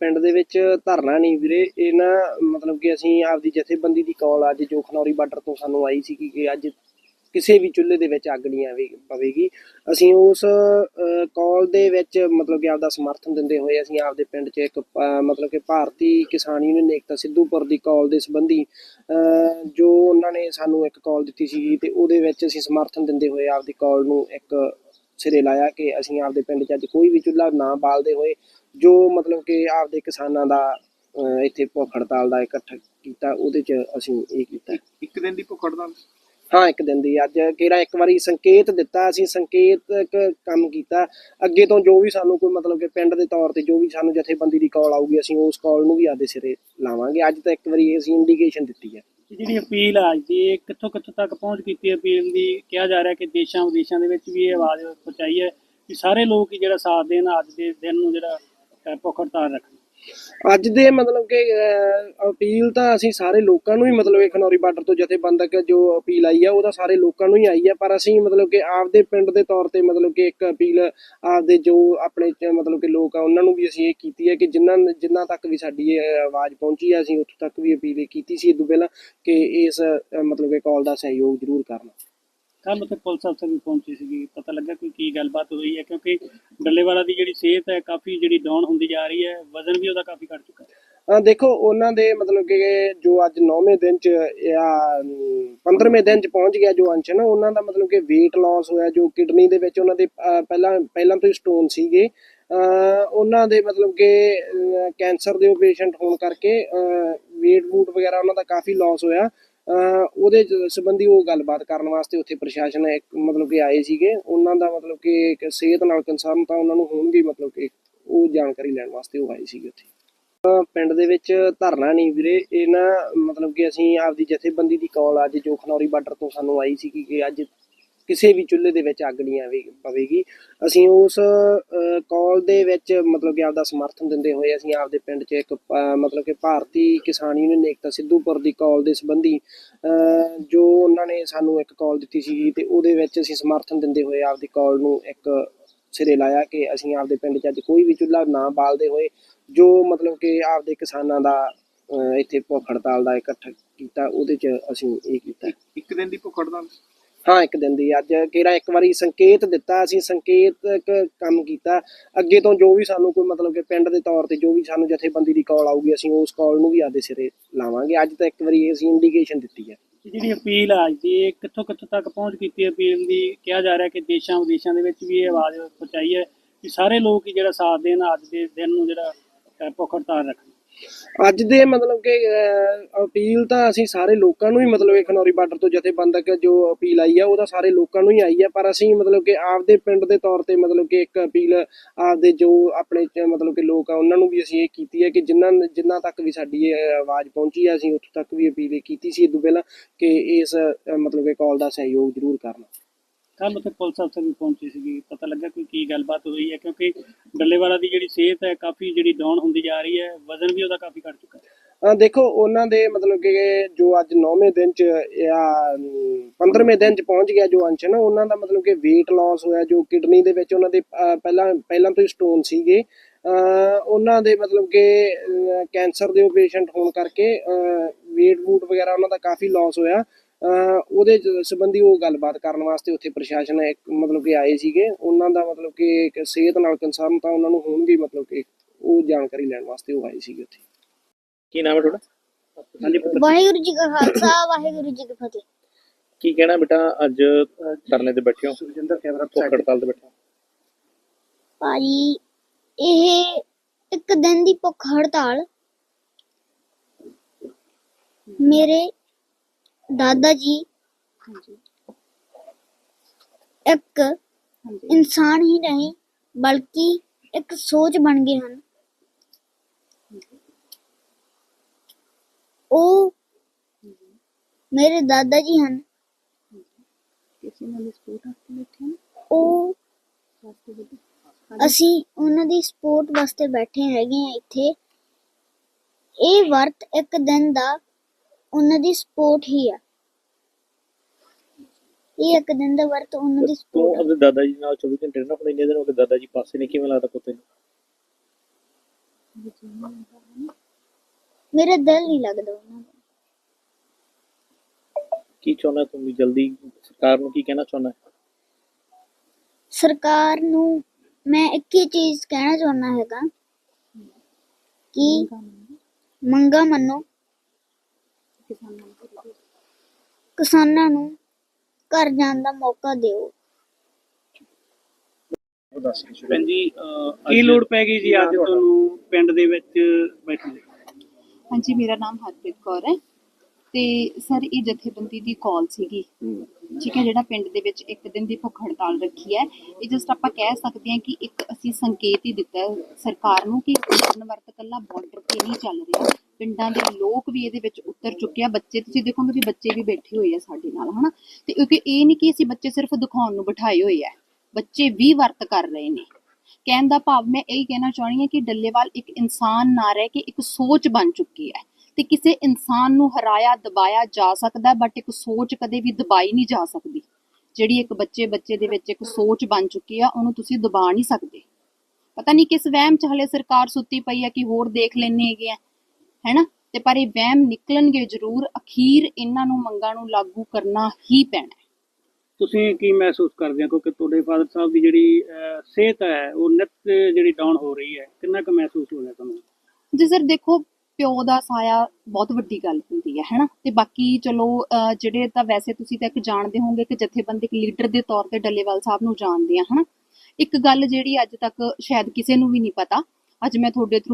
ਪਿੰਡ ਦੇ ਵਿੱਚ ਧਰਨਾ ਨਹੀਂ ਵੀਰੇ। ਇਹ ਨਾ ਮਤਲਬ ਕਿ ਅਸੀਂ ਆਪਦੀ ਜਥੇਬੰਦੀ ਦੀ ਕਾਲ ਅੱਜ ਜੋ ਖਨੌਰੀ ਬਾਰਡਰ ਤੋਂ ਸਾਨੂੰ ਆਈ ਸੀ ਕਿ ਅੱਜ ਕਿਸੇ ਵੀ ਚੁੱਲ੍ਹੇ ਦੇ ਵਿੱਚ ਅੱਗ ਨਹੀਂ ਆਵੇ ਪਵੇਗੀ। ਅਸੀਂ ਉਸ ਕਾਲ ਦੇ ਵਿੱਚ ਮਤਲਬ ਕਿ ਆਪਦਾ ਸਮਰਥਨ ਦਿੰਦੇ ਹੋਏ ਅਸੀਂ ਆਪਦੇ ਪਿੰਡ 'ਚ ਇੱਕ ਅ, ਮਤਲਬ ਕਿ ਭਾਰਤੀ ਕਿਸਾਨ ਯੂਨੀਅਨ ਏਕਤਾ ਸਿੱਧੂਪੁਰ ਦੀ ਕਾਲ ਦੇ ਸੰਬੰਧੀ ਜੋ ਉਹਨਾਂ ਨੇ ਸਾਨੂੰ ਇੱਕ ਕਾਲ ਦਿੱਤੀ ਸੀ ਤੇ ਉਹਦੇ ਵਿੱਚ ਅਸੀਂ ਸਮਰਥਨ ਦਿੰਦੇ ਹੋਏ ਆਪਦੀ ਕਾਲ ਨੂੰ ਇੱਕ ਸਿਰੇ ਲਾਇਆ ਕਿ ਅਸੀਂ ਆਪਦੇ ਪਿੰਡ 'ਚ ਅੱਜ ਕੋਈ ਵੀ ਚੁੱਲ੍ਹਾ ਨਾ ਬਾਲਦੇ ਹੋਏ ਜੋ ਮਤਲਬ ਕਿ ਆਪਦੇ ਕਿਸਾਨਾਂ ਦਾ ਇੱਥੇ ਭੁੱਖ ਹੜਤਾਲ ਦਾ ਇਕੱਠ ਕੀਤਾ ਉਹਦੇ 'ਚ ਅਸੀਂ ਇਹ ਕੀਤਾ। ਇੱਕ ਦਿਨ ਦੀ ਭੁੱਖ ਹੜਤਾਲ? ਹਾਂ ਇੱਕ ਦਿਨ ਦੀ। ਅੱਜ ਕਿਹੜਾ ਇੱਕ ਵਾਰੀ ਸੰਕੇਤ ਦਿੱਤਾ ਅਸੀਂ ਸੰਕੇਤਕ ਕੰਮ ਕੀਤਾ। ਅੱਗੇ ਤੋਂ ਜੋ ਵੀ ਸਾਨੂੰ ਕੋਈ ਮਤਲਬ ਕਿ ਪਿੰਡ ਦੇ ਤੌਰ ਤੇ ਜੋ ਵੀ ਸਾਨੂੰ ਜਥੇਬੰਦੀ ਦੀ ਕਾਲ ਆਊਗੀ ਅਸੀਂ ਉਸ ਕਾਲ ਨੂੰ ਵੀ ਆਪਦੇ ਸਿਰੇ ਲਾਵਾਂਗੇ। ਅੱਜ ਤਾਂ ਇੱਕ ਵਾਰੀ ਅਸੀਂ ਇੰਡੀਕੇਸ਼ਨ ਦਿੱਤੀ ਹੈ। ਇਹ ਜਿਹੜੀ ਅਪੀਲ ਆ ਅੱਜ ਦੀ, ਇਹ ਕਿੱਥੋਂ ਕਿੱਥੋਂ ਤੱਕ ਪਹੁੰਚ ਕੀਤੀ ਹੈ ਅਪੀਲ ਦੀ? ਕਿਹਾ ਜਾ ਰਿਹਾ ਕਿ ਦੇਸ਼ਾਂ ਵਿਦੇਸ਼ਾਂ ਦੇ ਵਿੱਚ ਵੀ ਇਹ ਆਵਾਜ਼ ਪਹੁੰਚਾਈ ਹੈ ਕਿ ਸਾਰੇ ਲੋਕ ਹੀ ਜਿਹੜਾ ਸਾਥ ਦੇਣ, ਅੱਜ ਦੇ ਦਿਨ ਨੂੰ ਜਿਹੜਾ ਭੁੱਖ ਹੜਤਾਲ ਰੱਖਣ। ਅੱਜ ਦੇ ਮਤਲਬ ਕਿ ਅਹ, ਅਪੀਲ ਤਾਂ ਅਸੀਂ ਸਾਰੇ ਲੋਕਾਂ ਨੂੰ ਹੀ ਮਤਲਬ ਕਿ ਖਨੌਰੀ ਬਾਰਡਰ ਤੋਂ ਜਥੇਬੰਦਕ ਜੋ ਅਪੀਲ ਆਈ ਹੈ ਉਹਦਾ ਸਾਰੇ ਲੋਕਾਂ ਨੂੰ ਹੀ ਆਈ ਹੈ ਪਰ ਅਸੀਂ ਮਤਲਬ ਕਿ ਆਪਦੇ ਪਿੰਡ ਦੇ ਤੌਰ ਤੇ ਮਤਲਬ ਕਿ ਇੱਕ ਅਪੀਲ ਆਪਦੇ ਜੋ ਆਪਣੇ ਮਤਲਬ ਕਿ ਲੋਕ ਆ ਉਹਨਾਂ ਨੂੰ ਵੀ ਅਸੀਂ ਇਹ ਕੀਤੀ ਹੈ ਕਿ ਜਿਨ੍ਹਾਂ ਜਿਨ੍ਹਾਂ ਤੱਕ ਵੀ ਸਾਡੀ ਇਹ ਆਵਾਜ਼ ਪਹੁੰਚੀ ਹੈ ਅਸੀਂ ਉੱਥੋਂ ਤੱਕ ਵੀ ਅਪੀਲ ਇਹ ਕੀਤੀ ਸੀ ਇਦੋਂ ਪਹਿਲਾਂ ਕਿ ਇਸ ਮਤਲਬ ਕਿ ਕਾਲ ਦਾ ਸਹਿਯੋਗ ਜ਼ਰੂਰ ਕਰਨਾ। ਕੱਲ ਉੱਥੇ ਪੁਲਿਸ ਅਫਸਰ ਵੀ ਪਹੁੰਚੇ ਸੀਗੇ ਪਤਾ ਲੱਗਾ ਕੋਈ ਕੀ ਗੱਲਬਾਤ ਹੋਈ ਹੈ ਕਿਉਂਕਿ ਡੱਲੇਵਾਲਾ ਦੀ ਜਿਹੜੀ ਸਿਹਤ ਹੈ ਕਾਫੀ ਜਿਹੜੀ ਡਾਊਨ ਹੁੰਦੀ ਜਾ ਰਹੀ ਹੈ ਵਜ਼ਨ ਵੀ ਉਹਦਾ ਕਾਫੀ ਘਟ ਚੁੱਕਾ ਹੈ। ਅਹ ਦੇਖੋ ਉਹਨਾਂ ਦੇ ਮਤਲਬ ਕਿ ਜੋ ਅੱਜ 9ਵੇਂ ਦਿਨ ਚ ਜਾਂ 15ਵੇਂ ਦਿਨ ਚ ਪਹੁੰਚ ਗਿਆ ਜੋ ਅੰਸ਼ ਨਾ ਉਹਨਾਂ ਦਾ ਮਤਲਬ ਕਿ weight loss ਹੋਇਆ ਜੋ ਕਿਡਨੀ ਦੇ ਵਿੱਚ ਉਹਨਾਂ ਦੇ ਅਹ, ਪਹਿਲਾਂ ਪਹਿਲਾਂ ਤੋਂ ਹੀ ਸਟੋਨ ਸੀਗੇ। ਅਹ, ਉਹਨਾਂ ਦੇ ਮਤਲਬ ਕਿ ਕੈਂਸਰ ਦੇ ਪੇਸ਼ੈਂਟ ਹੋਣ ਕਰਕੇ weight ਵੂਟ ਵਗੈਰਾ ਉਹਨਾਂ ਦਾ ਕਾਫੀ ਲਾਸ ਹੋਇਆ। ਉਹਦੇ ਸੰਬੰਧੀ ਉਹ ਗੱਲਬਾਤ ਕਰਨ ਵਾਸਤੇ ਉੱਥੇ ਪ੍ਰਸ਼ਾਸਨ ਇੱਕ ਮਤਲਬ ਕਿ ਆਏ ਸੀਗੇ। ਉਹਨਾਂ ਦਾ ਮਤਲਬ ਕਿ ਇੱਕ ਸਿਹਤ ਨਾਲ ਕੰਸਰਨ ਤਾਂ ਉਹਨਾਂ ਨੂੰ ਹੋਣਗੇ ਮਤਲਬ ਕਿ ਉਹ ਜਾਣਕਾਰੀ ਲੈਣ ਵਾਸਤੇ ਉਹ ਆਏ ਸੀਗੇ ਉੱਥੇ। ਪਿੰਡ ਦੇ ਵਿੱਚ ਧਰਨਾ ਨਹੀਂ ਵੀਰੇ। ਇਹ ਨਾ ਮਤਲਬ ਕਿ ਅਸੀਂ ਆਪਦੀ ਜਥੇਬੰਦੀ ਦੀ ਕਾਲ ਅੱਜ ਜੋ ਖਨੌਰੀ ਬਾਰਡਰ ਤੋਂ ਸਾਨੂੰ ਆਈ ਸੀ ਕਿ ਅੱਜ ਕਿਸੇ ਵੀ ਚੁੱਲ੍ਹੇ ਦੇ ਵਿੱਚ ਅੱਗ ਨਹੀਂ ਆਵੇ ਪਵੇਗੀ। ਅਸੀਂ ਉਸ ਕਾਲ ਦੇ ਵਿੱਚ ਮਤਲਬ ਕਿ ਆਪਦਾ ਸਮਰਥਨ ਦਿੰਦੇ ਹੋਏ ਅਸੀਂ ਆਪਦੇ ਪਿੰਡ 'ਚ ਇੱਕ ਮਤਲਬ ਕਿ ਭਾਰਤੀ ਕਿਸਾਨ ਯੂਨੀਅਨ ਏਕਤਾ ਸਿੱਧੂਪੁਰ ਦੀ ਕਾਲ ਦੇ ਸੰਬੰਧੀ ਜੋ ਉਹਨਾਂ ਨੇ ਸਾਨੂੰ ਇੱਕ ਕਾਲ ਦਿੱਤੀ ਸੀ ਤੇ ਉਹਦੇ ਵਿੱਚ ਅਸੀਂ ਸਮਰਥਨ ਦਿੰਦੇ ਹੋਏ ਆਪਦੀ ਕਾਲ ਨੂੰ ਇੱਕ ਸਿਰੇ ਲਾਇਆ ਕਿ ਅਸੀਂ ਆਪਦੇ ਪਿੰਡ 'ਚ ਅੱਜ ਕੋਈ ਵੀ ਚੁੱਲ੍ਹਾ ਨਾ ਬਾਲਦੇ ਹੋਏ ਜੋ ਮਤਲਬ ਕਿ ਆਪਦੇ ਕਿਸਾਨਾਂ ਦਾ ਇੱਥੇ ਭੁੱਖ ਹੜਤਾਲ ਦਾ ਇਕੱਠ ਕੀਤਾ, ਉਹਦੇ 'ਚ ਅਸੀਂ ਇਹ ਕੀਤਾ। ਇੱਕ ਦਿਨ ਦੀ ਭੁੱਖ ਹੜਤਾਲ? ਹਾਂ ਇੱਕ ਦਿਨ ਦੀ। ਅੱਜ ਕਿਹੜਾ ਇੱਕ ਵਾਰੀ ਸੰਕੇਤ ਦਿੱਤਾ, ਅਸੀਂ ਸੰਕੇਤਕ ਕੰਮ ਕੀਤਾ। ਅੱਗੇ ਤੋਂ ਜੋ ਵੀ ਸਾਨੂੰ ਕੋਈ ਮਤਲਬ ਕਿ ਪਿੰਡ ਦੇ ਤੌਰ ਤੇ ਜੋ ਵੀ ਸਾਨੂੰ ਜਥੇਬੰਦੀ ਦੀ ਕਾਲ ਆਊਗੀ, ਅਸੀਂ ਉਸ ਕਾਲ ਨੂੰ ਵੀ ਆਪਦੇ ਸਿਰੇ ਲਾਵਾਂਗੇ। ਅੱਜ ਤਾਂ ਇੱਕ ਵਾਰੀ ਅਸੀਂ ਇੰਡੀਕੇਸ਼ਨ ਦਿੱਤੀ ਹੈ। ਜਿਹੜੀ ਅਪੀਲ ਆ ਅੱਜ ਦੀ, ਇਹ ਕਿੱਥੋਂ ਕਿੱਥੋਂ ਤੱਕ ਪਹੁੰਚ ਕੀਤੀ ਅਪੀਲ ਦੀ? ਕਿਹਾ ਜਾ ਰਿਹਾ ਕਿ ਦੇਸ਼ਾਂ ਵਿਦੇਸ਼ਾਂ ਦੇ ਵਿੱਚ ਵੀ ਇਹ ਆਵਾਜ਼ ਪਹੁੰਚਾਈ ਹੈ ਕਿ ਸਾਰੇ ਲੋਕ ਜਿਹੜਾ ਸਾਥ ਦੇਣ, ਅੱਜ ਦੇ ਦਿਨ ਨੂੰ ਜਿਹੜਾ ਭੁੱਖ ਹੜਤਾਲ ਰੱਖਣ। ਅੱਜ ਦੇ ਮਤਲਬ ਕਿ ਅਹ, ਅਪੀਲ ਤਾਂ ਅਸੀਂ ਸਾਰੇ ਲੋਕਾਂ ਨੂੰ ਹੀ ਮਤਲਬ ਖਨੌਰੀ ਬਾਰਡਰ ਤੋਂ ਜਥੇਬੰਦਕ ਜੋ ਅਪੀਲ ਆਈ ਹੈ ਤਾਂ ਸਾਰੇ ਲੋਕਾਂ ਨੂੰ ਹੀ ਆਈ ਹੈ ਪਰ ਅਸੀਂ ਮਤਲਬ ਕਿ ਆਪਦੇ ਪਿੰਡ ਦੇ ਤੌਰ ਤੇ ਮਤਲਬ ਕਿ ਇੱਕ ਅਪੀਲ ਆਪਦੇ ਜੋ ਆਪਣੇ ਮਤਲਬ ਕਿ ਲੋਕ ਆ ਉਹਨਾਂ ਨੂੰ ਵੀ ਅਸੀਂ ਇਹ ਕੀਤੀ ਹੈ ਕਿ ਜਿਨ੍ਹਾਂ ਜਿਨ੍ਹਾਂ ਤੱਕ ਵੀ ਸਾਡੀ ਇਹ ਆਵਾਜ਼ ਪਹੁੰਚੀ ਹੈ ਅਸੀਂ ਉੱਥੋਂ ਤੱਕ ਵੀ ਅਪੀਲ ਇਹ ਕੀਤੀ ਸੀ ਇਦੋਂ ਪਹਿਲਾਂ ਕਿ ਇਸ ਮਤਲਬ ਕਿ ਕਾਲ ਦਾ ਸਹਿਯੋਗ ਜ਼ਰੂਰ ਕਰਨਾ। ਕੱਲ ਉੱਥੇ ਪੁਲਿਸ ਅਫਸਰ ਵੀ ਪਹੁੰਚੇ ਸੀਗੇ ਪਤਾ ਲੱਗਾ ਕੋਈ ਕੀ ਗੱਲਬਾਤ ਹੋਈ ਹੈ ਕਿਉਂਕਿ ਡੱਲੇਵਾਲਾ ਦੀ ਜਿਹੜੀ ਸਿਹਤ ਹੈ ਕਾਫੀ ਜਿਹੜੀ ਡਾਊਨ ਹੁੰਦੀ ਜਾ ਰਹੀ ਹੈ ਵਜ਼ਨ ਵੀ ਉਹਦਾ ਕਾਫੀ ਘਟ ਚੁੱਕਾ ਹੈ। ਅਹ ਦੇਖੋ ਉਹਨਾਂ ਦੇ ਮਤਲਬ ਕਿ ਜੋ ਅੱਜ 9ਵੇਂ ਦਿਨ ਚ ਜਾਂ 15ਵੇਂ ਦਿਨ ਚ ਪਹੁੰਚ ਗਿਆ ਜੋ ਅੰਸ਼ ਨਾ ਉਹਨਾਂ ਦਾ ਮਤਲਬ ਕਿ weight loss ਹੋਇਆ ਜੋ ਕਿਡਨੀ ਦੇ ਵਿੱਚ ਉਹਨਾਂ ਦੇ ਅਹ, ਪਹਿਲਾਂ ਪਹਿਲਾਂ ਤੋਂ ਹੀ ਸਟੋਨ ਸੀਗੇ। ਅਹ, ਉਹਨਾਂ ਦੇ ਮਤਲਬ ਕਿ ਕੈਂਸਰ ਦੇ ਪੇਸ਼ੈਂਟ ਹੋਣ ਕਰਕੇ weight ਵੂਟ ਵਗੈਰਾ ਉਹਨਾਂ ਦਾ ਕਾਫੀ ਲਾਸ ਹੋਇਆ। ਉਹਦੇ ਜ- ਸੰਬੰਧੀ ਉਹ ਗੱਲਬਾਤ ਕਰਨ ਵਾਸਤੇ ਉੱਥੇ ਪ੍ਰਸ਼ਾਸਨ ਇੱਕ ਮਤਲਬ ਕਿ ਆਏ ਸੀਗੇ। ਉਹਨਾਂ ਦਾ ਮਤਲਬ ਕਿ ਇੱਕ ਸਿਹਤ ਨਾਲ ਕੰਸਰਨ ਤਾਂ ਉਹਨਾਂ ਨੂੰ ਹੋਣਗੇ ਮਤਲਬ ਕਿ ਉਹ ਜਾਣਕਾਰੀ ਲੈਣ ਵਾਸਤੇ ਉਹ ਆਏ ਸੀਗੇ ਉੱਥੇ। ਕੀ ਨਾਮ ਹੈ ਤੁਹਾਡਾ। ਵਾਹਿਗੁਰੂ ਜੀ ਕਾ ਖਾਲਸਾ ਵਾਹਿਗੁਰੂ ਜੀ ਕੀ ਫਤਿਹ। ਕੀ ਕਹਿਣਾ ਬੇਟਾ ਅੱਜ ਧਰਨੇ ਤੇ ਬੈਠੇ ਹੋ? ਸੁਖਜਿੰਦਰ ਕੈਮਰਾ ਭੁੱਖ ਹੜਤਾਲ ਤੇ ਬੈਠੇ ਹੋ? ਭਾਜੀ ਇਹ ਇੱਕ ਦਿਨ ਦੀ ਭੁੱਖ ਹੜਤਾਲ। ਮੇਰੇ ਦਾਦਾ ਜੀ ਇੱਕ ਇਨਸਾਨ ਹੀ ਨਹੀਂ ਬਲਕਿ ਇੱਕ ਸੋਚ ਬਣ ਗਏ ਹਨ ਉਹ ਮੇਰੇ ਦਾਦਾ ਜੀ ਹਨ ਉਹ ਅਸੀਂ ਉਹਨਾਂ ਦੀ ਸਪੋਰਟ ਵਾਸਤੇ ਬੈਠੇ ਹੈਗੇ ਆ ਇੱਥੇ ਇਹ ਵਰਤ ਇੱਕ ਦਿਨ ਦਾ ਉਹਨਾਂ ਦੀ ਸਪੋਰਟ ਹੀ ਆ ਇਹ ਇੱਕ ਦਿਨ ਦਾ ਵਰਤ ਉਹਨਾਂ ਦੀ ਤੂੰ ਸਪੋਰਟ ਆਪਣੇ ਦਾਦਾ ਜੀ ਨਾਲ 24 ਘੰਟੇ ਨਾ ਹੁਣ ਇੰਨੇ ਦਿਨ ਹੋ ਗਏ ਦਾਦਾ ਜੀ ਪਾਸੇ ਨਹੀਂ ਕਿਵੇਂ ਲੱਗਦਾ ਪੁੱਤੇ ਨੂੰ ਮੇਰਾ ਦਿਲ ਨਹੀਂ ਲੱਗਦਾ ਉਹਨਾਂ ਦਾ। ਕੀ ਚਾਹੁੰਦਾ ਤੂੰ ਵੀ? ਜਲਦੀ ਸਰਕਾਰ ਨੂੰ ਕੀ ਕਹਿਣਾ ਚਾਹੁੰਦਾ? ਸਰਕਾਰ ਨੂੰ ਮੈਂ ਇੱਕ ਹੀ ਚੀਜ਼ ਕਹਿਣਾ ਚਾਹੁੰਦਾ ਹੈਗਾ ਕਿ ਮੰਗਾ ਮੰਨੋ। ਕਿਸਾਨਾਂ ਨੂੰ। ਘਰ ਜਾਣ ਦਾ ਮੌਕਾ ਦਿਓ। ਭੈਣ ਜੀ ਕੀ ਲੋੜ ਪੈ ਗਈ ਜੀ ਅੱਜ ਤੁਹਾਨੂੰ ਪਿੰਡ ਦੇ ਵਿੱਚ ਬੈਠਣ ਦੀ? ਹਾਂਜੀ ਮੇਰਾ ਨਾਮ ਹਰਪ੍ਰੀਤ ਕੌਰ ਹੈ। ਤੇ ਸਰ ਇਹ ਜਥੇਬੰਦੀ ਦੀ ਕਾਲ ਸੀਗੀ। ਠੀਕ ਹੈ ਜਿਹੜਾ ਪਿੰਡ ਦੇ ਵਿੱਚ ਇੱਕ ਦਿਨ ਦੀ ਭੁੱਖ ਹੜਤਾਲ ਰੱਖੀ ਹੈ। ਇਹ ਜਸਟ ਆਪਾਂ ਕਹਿ ਸਕਦੇ ਹਾਂ ਕਿ ਇੱਕ ਅਸੀਂ ਸੰਕੇਤ ਹੀ ਦਿੱਤਾ ਹੈ ਸਰਕਾਰ ਨੂੰ ਕਿ ਕਰਨ ਵਰਤ ਕੱਲਾ ਬਾਰਡਰ ਤੇ ਨਹੀਂ ਚੱਲ ਰਿਹਾ। ਪਿੰਡਾਂ ਦੇ ਲੋਕ ਵੀ ਇਹਦੇ ਵਿੱਚ ਉਤਰ ਚੁੱਕੇ ਆ। ਬੱਚੇ, ਤੁਸੀਂ ਦੇਖੋਗੇ ਵੀ ਬੱਚੇ ਵੀ ਬੈਠੇ ਹੋਏ ਆ ਸਾਡੇ ਨਾਲ, ਹਨਾ? ਤੇ ਕਿਉਂਕਿ ਇਹ ਨਹੀਂ ਕਿ ਅਸੀਂ ਬੱਚੇ ਸਿਰਫ ਦਿਖਾਉਣ ਨੂੰ ਬਿਠਾਏ ਹੋਏ ਆ। ਬੱਚੇ ਵੀ ਵਰਤ ਕਰ ਰਹੇ ਨੇ। ਕਹਿਣ ਦਾ ਭਾਵ ਮੈਂ ਇਹ ਕਹਿਣਾ ਚਾਹਣੀ ਹਾਂ ਕਿ ਡੱਲੇਵਾਲ ਇੱਕ ਇਨਸਾਨ ਨਾ ਰਹਿ ਕੇ ਇੱਕ ਸੋਚ ਬਣ ਚੁੱਕੀ ਹੈ। ਤੇ ਕਿਸੇ ਇਨਸਾਨ ਨੂੰ ਹਰਾਇਆ, ਦਬਾਇਆ ਜਾ ਸਕਦਾ ਬਟ ਇੱਕ ਸੋਚ ਕਦੇ ਵੀ ਦਬਾਈ ਨਹੀਂ ਜਾ ਸਕਦੀ। ਜਿਹੜੀ ਇੱਕ ਬੱਚੇ ਬੱਚੇ ਦੇ ਵਿੱਚ ਇੱਕ ਸੋਚ ਬਣ ਚੁੱਕੀ ਆ, ਉਹਨੂੰ ਤੁਸੀਂ ਦਬਾ ਨਹੀਂ ਸਕਦੇ। ਪਤਾ ਨਹੀਂ ਕਿਸ ਵਹਿਮ ਚ ਹਲੇ ਸਰਕਾਰ ਸੁੱਤੀ ਪਈ ਆ ਕਿ ਹੋਰ ਦੇਖ ਲੈਣੇ ਹੈਗੇ ਆ। ਹੈਨਾ? ਤੇ ਪਰ ਇਹ ਵਹਿਮ ਨਿਕਲਣਗੇ ਜ਼ਰੂਰ ਅਖੀਰ ਇਹਨਾਂ ਨੂੰ ਮੰਗਾਂ ਨੂੰ ਲਾਗੂ ਕਰਨਾ ਹੀ ਪੈਣਾ। ਤੁਸੀਂ ਕੀ ਮਹਿਸੂਸ ਕਰਦੇ ਹੋ? ਕਿਉਂਕਿ ਤੁਹਾਡੇ ਫਾਦਰ ਸਾਹਿਬ ਦੀ ਜਿਹੜੀ ਸਿਹਤ ਹੈ ਉਹ ਨਿਤ ਜਿਹੜੀ ਡਾਊਨ ਹੋ ਰਹੀ ਹੈ। ਕਿੰਨਾ ਕੁ ਮਹਿਸੂਸ ਹੋ ਰਿਹਾ ਤੁਹਾਨੂੰ? ਜੀ ਸਰ ਦੇਖੋ ਪਿਓ ਦਾ ਸਾਇਆ ਬਹੁਤ ਵੱਡੀ ਗੱਲ ਹੁੰਦੀ ਹੈ ਹੈਨਾ? ਤੇ ਬਾਕੀ ਚਲੋ ਜਿਹੜੇ ਤਾਂ ਵੈਸੇ ਤੁਸੀਂ ਤਾਂ ਇੱਕ ਜਾਣਦੇ ਹੋਵੋਗੇ ਕਿ ਜਥੇਬੰਦੀ ਇੱਕ ਲੀਡਰ ਦੇ ਤੌਰ ਤੇ ਡੱਲੇਵਾਲ ਸਾਹਿਬ ਨੂੰ ਜਾਣਦੇ ਆ ਹਨਾ? ਇੱਕ ਗੱਲ ਜਿਹੜੀ ਅੱਜ ਤੱਕ ਸ਼ਾਇਦ ਕਿਸੇ ਨੂੰ ਵੀ ਨਹੀਂ ਪਤਾ ਅੱਜ ਮੈਂ ਤੁਹਾਡੇ ਥਰੂ